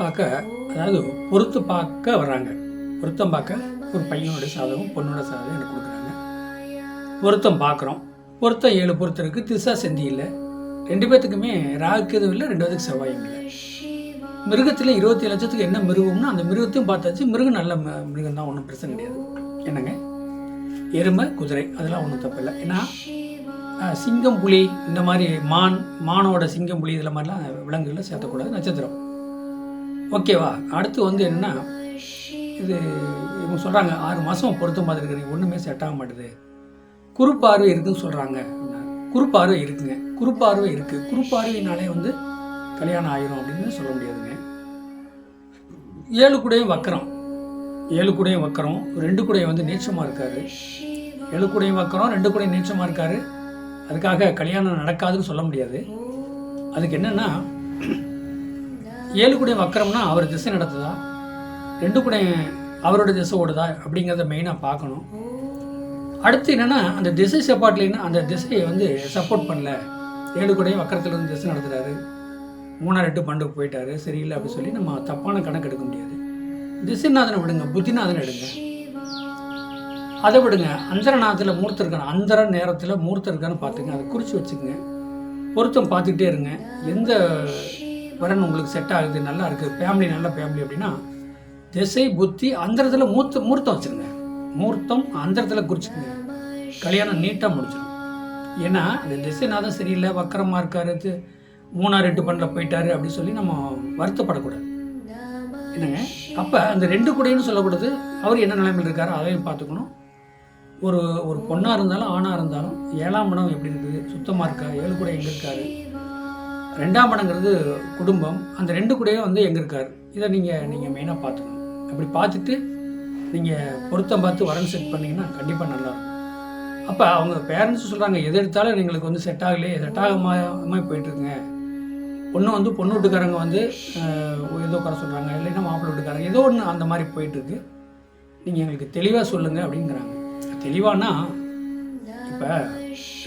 பார்க்க அதாவது பொறுத்து பார்க்க வர்றாங்க. பொருத்தம் பார்க்க ஒரு பையனோட சாதகம் பொண்ணோட சாதகம் எனக்கு கொடுக்குறாங்க. பொருத்தம் பார்க்குறோம். பொருத்தம் ஏழு பொருத்தம் இருக்குது திசா செந்தி இல்லை. ரெண்டு பேர்த்துக்குமே ராகுக்கு எதுவும் இல்லை. ரெண்டு பேத்துக்கு செவ்வாயும் இல்லை. மிருகத்தில் இருபத்தி லட்சத்துக்கு என்ன மிருகம்னா அந்த மிருகத்தையும் பார்த்தாச்சு. மிருகம் நல்ல மிருகம் தான் ஒன்றும் பிரச்சனை கிடையாது. என்னங்க? எருமை குதிரை. அதெல்லாம் ஒன்றும் தப்பு இல்லை. ஏன்னா சிங்கம் புலி இந்த மாதிரி மான் மானோட சிங்கம் புலி இதில் மாதிரிலாம் விலங்குகளை சேர்த்தக்கூடாது. நட்சத்திரம். ஓகேவா அடுத்து வந்து என்னென்னா இது இவங்க சொல்கிறாங்க ஆறு மாதம் பொருத்தம் பார்த்துருக்குறீங்க ஒன்றுமே செட் ஆக மாட்டேது. குறுப்பார்வை இருக்குதுன்னு சொல்கிறாங்க குறுப்பார்வை இருக்குங்க. குறுப்பார்வை இருக்குது குறுப்பார்வையினாலே வந்து கல்யாணம் ஆயிரும் அப்படின்னு சொல்ல முடியாதுங்க. ஏழு கூடையும் வக்கரம். ஏழு கூடையும் வக்கரம். ரெண்டு கூடையும் வந்து நீச்சமாக இருக்காரு. ஏழு கூடையும் வக்கரம் ரெண்டு கூடையும் நீச்சமாக இருக்காரு. அதுக்காக கல்யாணம் நடக்காதுன்னு சொல்ல முடியாது. அதுக்கு என்னென்னா ஏழு கூடையும் வக்கரம்னா அவர் திசை நடத்துதா? ரெண்டு குடையும் அவரோட திசை ஓடுதா? அப்படிங்கிறத மெயினாக பார்க்கணும். அடுத்து என்னென்னா அந்த திசை சப்பாட்லைன்னா அந்த திசையை வந்து சப்போர்ட் பண்ணல. ஏழு குடையும் வக்கரத்தில் இருந்து திசை நடத்துகிறாரு மூணாறு எட்டு பண்டுக்கு போயிட்டாரு. சரியில்லை அப்படின்னு சொல்லி நம்ம தப்பான கணக்கு எடுக்க முடியாது. திசைநாதனை விடுங்க புத்திநாதனை எடுங்க. அதை விடுங்க. அந்தரநாதத்தில் மூர்த்தம் இருக்கணும் அந்தர நேரத்தில் மூர்த்தம் இருக்கான்னு பார்த்துங்க. அதை குறித்து வச்சுக்கோங்க. பொருத்தம் பார்த்துக்கிட்டே இருங்க. எந்த வரன் உங்களுக்கு செட் ஆகுது நல்லா இருக்குது ஃபேமிலி நல்ல ஃபேமிலி அப்படின்னா திசை புத்தி அந்தரத்தில் மூர்த்த மூர்த்தம் வச்சுருங்க. மூர்த்தம் அந்தரத்தில் குறிச்சுக்கோங்க. கல்யாணம் நீட்டாக முடிச்சிடும் ஏன்னா அந்த திசைநாதம் சரியில்லை வக்கரமாக இருக்காரு தி- மூணாறு எட்டு பண்ணில் போயிட்டாரு அப்படின்னு சொல்லி நம்ம வருத்தப்படக்கூடாது. என்னங்க? அப்போ அந்த ரெண்டு கூடையும் சொல்லக்கூடாது. அவர் என்ன நிலைமையில் இருக்காரோ அதையும் பார்த்துக்கணும். ஒரு ஒரு பொண்ணாக இருந்தாலும் ஆணாக இருந்தாலும் ஏழாம் இடம் எப்படி இருக்குது? சுத்தமாக இருக்கா? ஏழு கூட எங்கே இருக்காரு? ரெண்டாம் இடங்கிறது குடும்பம். அந்த ரெண்டு கூடையும் வந்து எங்கே இருக்கார்? இதை நீங்கள் நீங்கள் மெயினாக பார்த்துக்கணும். அப்படி பார்த்துட்டு நீங்கள் பொருத்தம் பார்த்து வரன் செட் பண்ணீங்கன்னா கண்டிப்பாக நல்லாயிருக்கும். அப்போ அவங்க பேரண்ட்ஸ் சொல்கிறாங்க எது எடுத்தாலும் எங்களுக்கு வந்து செட் ஆகலையே செட் ஆகாமல் போயிட்டுருக்குங்க பொண்ணு வந்து பொண்ணு வீட்டுக்காரங்க வந்து ஏதோ குறை சொல்கிறாங்க இல்லைன்னா மாப்பிள்ளை வீட்டுக்காரங்க ஏதோ ஒன்று அந்த மாதிரி போயிட்டுருக்கு நீங்கள் எங்களுக்கு தெளிவாக சொல்லுங்கள் அப்படிங்கிறாங்க. தெளிவானா? இப்போ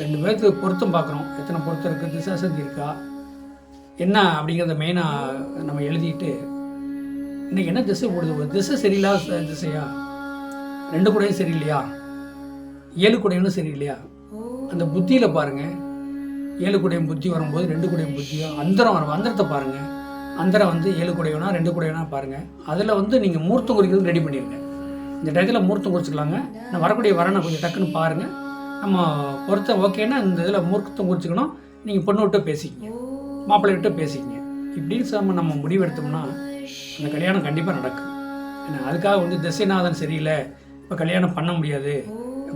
ரெண்டு பேருக்கு பொருத்தம் பார்க்குறோம். எத்தனை பொருத்தம் இருக்குது திசாசந்தி இருக்கா? என்ன அப்படிங்கிறத மெயினாக நம்ம எழுதிட்டு இன்னைக்கு என்ன திசை போடுது? ஒரு திசை சரியில்லாத திசையா? ரெண்டு கூடையும் சரியில்லையா? ஏழு கூடையும் சரியில்லையா? அந்த புத்தியில் பாருங்கள் ஏழு கூடையும் புத்தி வரும்போது ரெண்டு கூடையும் புத்தியும் அந்தரம் வரும். அந்தரத்தை பாருங்கள் அந்தரம் வந்து ஏழு கூடையனா ரெண்டு கூடையனா பாருங்கள் அதில் வந்து நீங்கள் மூர்த்தம் குறிக்கிறது ரெடி பண்ணிடுங்க இந்த டயத்தில் மூர்த்தம் குறிச்சிக்கலாங்க. நான் வரக்கூடிய வரனை கொஞ்சம் டக்குன்னு பாருங்கள் நம்ம பொறுத்த ஓகேன்னா இந்த இதில் மூர்த்தம் குறிச்சிக்கணும். நீங்கள் பொண்ணு விட்டு பேசிக்கங்க. மாப்பிள்ளைகிட்ட பேசிக்கங்க. இப்படின்னு நம்ம நம்ம முடிவெடுத்தோம்னா அந்த கல்யாணம் கண்டிப்பாக நடக்கும். ஏன்னா அதுக்காக வந்து திசைநாதன் சரியில்லை இப்போ கல்யாணம் பண்ண முடியாது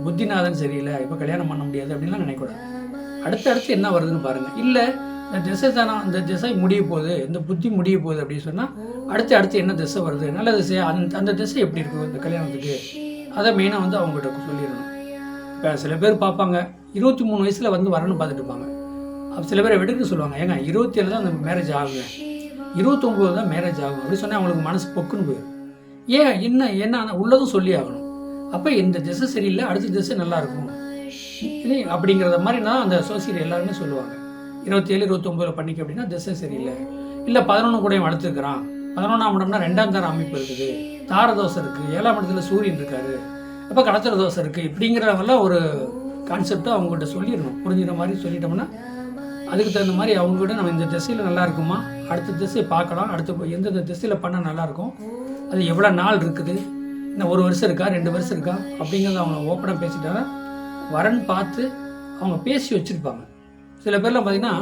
புத்திநாதன் சரியில்லை இப்போ கல்யாணம் பண்ண முடியாது அப்படின்லாம் நினைக்கூடாது. அடுத்தடுத்து என்ன வருதுன்னு பாருங்கள் இல்லை இந்த திசை தானே இந்த திசை முடிய போகுது இந்த புத்தி முடிய போகுது அப்படின்னு சொன்னால் அடுத்து அடுத்து என்ன திசை வருது நல்ல திசை அந்த அந்த திசை எப்படி இருக்குது இந்த கல்யாணத்துக்கு? அதை மெயினாக வந்து அவங்ககிட்ட சொல்லிடணும். இப்போ சில பேர் பார்ப்பாங்க இருபத்தி மூணு வயசில் வந்து வரணும்னு பார்த்துட்டு இருப்பாங்க. சில பேரை வெடுக்க சொல்லுவாங்க ஏங்க இருபத்தி ஏழு தான் அந்த மேரேஜ் ஆகுங்க இருபத்தொம்போது தான் மேரேஜ் ஆகும் அப்படி சொன்னால் அவங்களுக்கு மனசு பொக்குன்னு போயிடும். ஏன் என்ன என்ன உள்ளதும் சொல்லி ஆகணும். அப்போ இந்த திசை சரியில்லை அடுத்த திசை நல்லா இருக்கும். இல்லை அப்படிங்கிறத மாதிரி தான் அந்த சோசியல் எல்லாருமே சொல்லுவாங்க. இருபத்தேழு இருபத்தொம்போதில் பண்ணிக்க அப்படின்னா திசை சரியில்லை. இல்லை பதினொன்று கூடயும் வளர்த்துருக்குறான். பதினொன்றாம் இடம்னா ரெண்டாம் தர அமைப்பு இருக்குது. தார தோசை இருக்குது ஏழாம் இடத்துல சூரியன் இருக்காரு. அப்போ கடத்தல தோசை இருக்குது இப்படிங்கிறவங்களாம் ஒரு கான்செப்டாக அவங்ககிட்ட சொல்லிடணும். புரிஞ்சுக்கிற மாதிரி சொல்லிட்டோம்னா அதுக்கு தகுந்த மாதிரி அவங்ககிட்ட நம்ம இந்த திசையில் நல்லா இருக்குமா? அடுத்த திசையை பார்க்கலாம். அடுத்த எந்தெந்த திசையில் பண்ணால் நல்லாயிருக்கும் அது எவ்வளோ நாள் இருக்குது? இன்னும் ஒரு வருஷம் இருக்கா? ரெண்டு வருஷம் இருக்கா? அப்படிங்கிறத அவங்க ஓப்பனாக பேசிட்டாங்க. வரன் பார்த்து அவங்க பேசி வச்சுருப்பாங்க. சில பேர்லாம் பார்த்தீங்கன்னா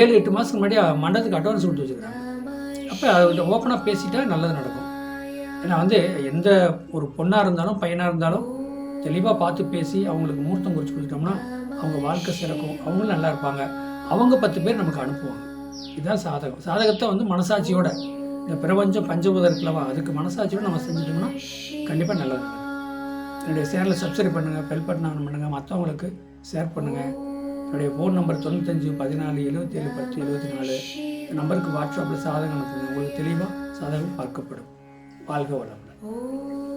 ஏழு எட்டு மாதத்துக்கு முன்னாடி மண்டலத்துக்கு அட்வான்ஸ் கொடுத்து வச்சுருக்காங்க. அப்போ அதை ஓப்பனாக பேசிட்டா நல்லது நடக்கும். ஏன்னா வந்து எந்த ஒரு பொண்ணாக இருந்தாலும் பையனாக இருந்தாலும் தெளிவாக பார்த்து பேசி அவங்களுக்கு முகூர்த்தம் குறித்து கொடுத்துட்டோம்னா அவங்க வாழ்க்கை சிறக்கும். அவங்களும் நல்லா இருப்பாங்க. அவங்க பத்து பேர் நமக்கு அனுப்புவாங்க. இதுதான் சாதகம். சாதகத்தை வந்து மனசாட்சியோட இந்த பிரபஞ்சம் பஞ்சபூதம் இருக்கலவா அதுக்கு மனசாட்சியோட நம்ம செஞ்சிட்டோம்னா கண்டிப்பாக நல்லது. இருக்கும் என்னுடைய சேனலை சப்ஸ்கிரைப் பண்ணுங்கள் பெல் பட்டன் ஆன் பண்ணுங்கள் மற்றவங்களுக்கு ஷேர் பண்ணுங்கள் என்னுடைய ஃபோன் நம்பர் தொண்ணூத்தஞ்சு பதினாலு எழுபத்தி ஏழு பத்து எழுபத்தி நாலு இந்த நம்பருக்கு வாட்ஸ்அப்பில் சாதகம் அனுப்புங்க. உங்களுக்கு தெளிவாக சாதகம் பார்க்கப்படும். வாழ்க வளமுடன்.